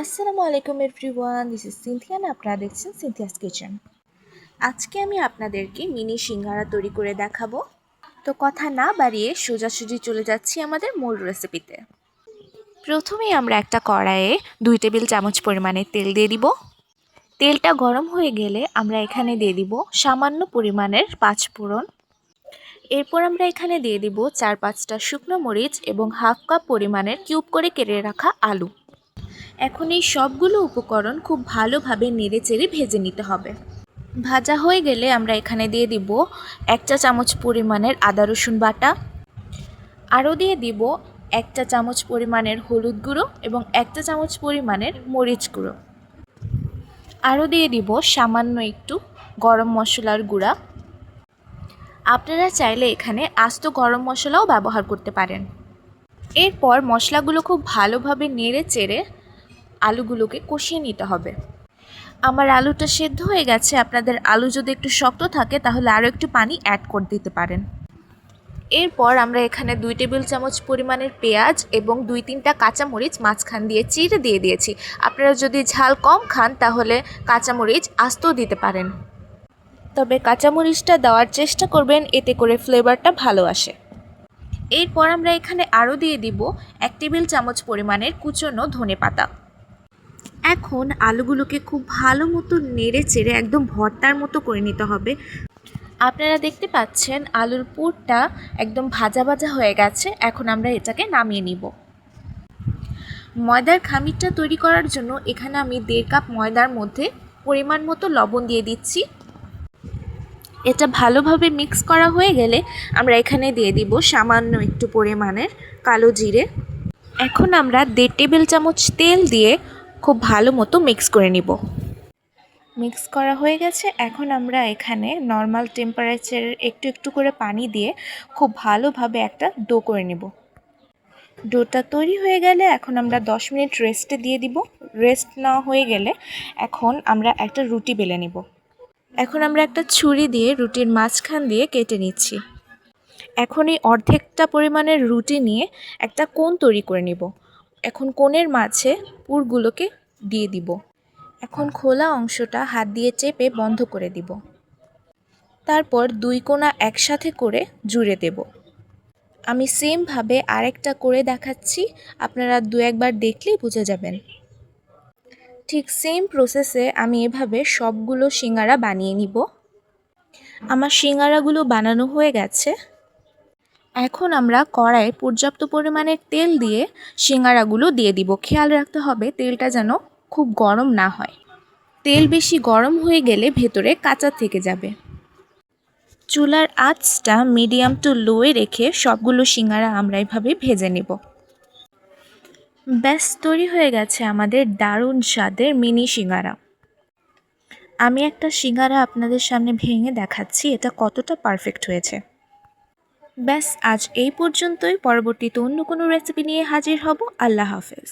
আসসালামু আলাইকুম everyone this is সিনথিয়ান আপনারা দেখছেন সিনথিয়াস কিচেন আজকে আমি আপনাদেরকে মিনি সিঙ্গারা তৈরি করে দেখাবো। তো কথা না বাড়িয়ে সোজাসুজি চলে যাচ্ছি আমাদের মূল রেসিপিতে প্রথমেই আমরা একটা কড়াইয়ে দুই টেবিল চামচ পরিমাণে তেল দিয়ে দিব। তেলটা গরম হয়ে গেলে আমরা এখানে দিয়ে দিব সামান্য পরিমাণের পাঁচ ফোড়ন এরপর আমরা এখানে দিয়ে দিব চার পাঁচটা শুকনো মরিচ এবং হাফ কাপ পরিমাণের কিউব করে কেটে রাখা আলু। এখন এই সবগুলো উপকরণ খুব ভালোভাবে নেড়ে চেড়ে ভেজে নিতে হবে। ভাজা হয়ে গেলে আমরা এখানে দিয়ে দিব এক চা চামচ পরিমাণের আদা রসুন বাটা। আরও দিয়ে দিব এক চা চামচ পরিমাণের হলুদ গুঁড়ো এবং এক চা চামচ পরিমাণের মরিচ গুঁড়ো। আরও দিয়ে দিব সামান্য একটু গরম মশলার গুঁড়া। আপনারা চাইলে এখানে আস্ত গরম মশলাও ব্যবহার করতে পারেন। এরপর মশলাগুলো খুব ভালোভাবে নেড়ে চেড়ে আলুগুলোকে কষিয়ে নিতে হবে। আমার আলুটা সেদ্ধ হয়ে গেছে, আপনাদের আলু যদি একটু শক্ত থাকে তাহলে আরও একটু পানি অ্যাড করে দিতে পারেন। এরপর আমরা এখানে দুই টেবিল চামচ পরিমাণের পেঁয়াজ এবং দুই তিনটা কাঁচামরিচ মাঝখান দিয়ে চিড়ে দিয়ে দিয়েছি। আপনারা যদি ঝাল কম খান তাহলে কাঁচামরিচ আস্তও দিতে পারেন। তবে কাঁচামরিচটা দেওয়ার চেষ্টা করবেন, এতে করে ফ্লেভারটা ভালো আসে। এরপর আমরা এখানে আরও দিয়ে দিব এক টেবিল চামচ পরিমাণের কুচনো ধনে পাতা এখন আলুগুলোকে খুব ভালো মতো নেড়ে চেড়ে একদম ভর্তার মতো করে নিতে হবে। আপনারা দেখতে পাচ্ছেন আলুর পুরটা একদম ভাজা ভাজা হয়ে গেছে। এখন আমরা এটাকে নামিয়ে নিব। ময়দার খামিরটা তৈরি করার জন্য এখানে আমি দেড় কাপ ময়দার মধ্যে পরিমাণ মতো লবণ দিয়ে দিচ্ছি। এটা ভালোভাবে মিক্স করা হয়ে গেলে আমরা এখানে দিয়ে দিব সামান্য একটু পরিমাণের কালো জিরে। এখন আমরা দেড় টেবিল চামচ তেল দিয়ে খুব ভালো মতো মিক্স করে নিব। মিক্স করা হয়ে গেছে। এখন আমরা এখানে নর্মাল টেম্পারেচারের একটু একটু করে পানি দিয়ে খুব ভালোভাবে একটা ডো করে নেব। ডোটা তৈরি হয়ে গেলে এখন আমরা 10 মিনিট রেস্টে দিয়ে দিব। রেস্ট না হয়ে গেলে এখন আমরা একটা রুটি বেলে নিব। এখন আমরা একটা ছুরি দিয়ে রুটির মাঝখান দিয়ে কেটে নিচ্ছি। এখন এই অর্ধেকটা পরিমাণের রুটি নিয়ে একটা কোণ তৈরি করে নিব। এখন কোণের মাঝে পুরগুলোকে দিয়ে দিব। এখন খোলা অংশটা হাত দিয়ে চেপে বন্ধ করে দিব। তারপর দুই কোণা একসাথে করে জুড়ে দেব। আমি সেমভাবে আরেকটা করে দেখাচ্ছি, আপনারা দু একবার দেখলেই বুঝে যাবেন। ঠিক সেম প্রসেসে আমি এভাবে সবগুলো সিঙ্গারা বানিয়ে নিব। আমার সিঙ্গারাগুলো বানানো হয়ে গেছে। এখন আমরা কড়াইয়ে পর্যাপ্ত পরিমাণের তেল দিয়ে সিঙ্গারাগুলো দিয়ে দিব। খেয়াল রাখতে হবে তেলটা যেন খুব গরম না হয়। তেল বেশি গরম হয়ে গেলে ভেতরে কাঁচা থেকে যাবে। চুলার আঁচটা মিডিয়াম টু লোয়ে রেখে সবগুলো সিঙ্গারা আমরা এভাবে ভেজে নেব। ব্যাস, তৈরি হয়ে গেছে আমাদের দারুণ স্বাদের মিনি সিঙ্গারা। আমি একটা সিঙ্গারা আপনাদের সামনে ভেঙে দেখাচ্ছি, এটা কতটা পারফেক্ট হয়েছে। ব্যাস আজ এই পর্যন্তই। পরবর্তীতে অন্য কোনো রেসিপি নিয়ে হাজির হব। আল্লাহ হাফেজ।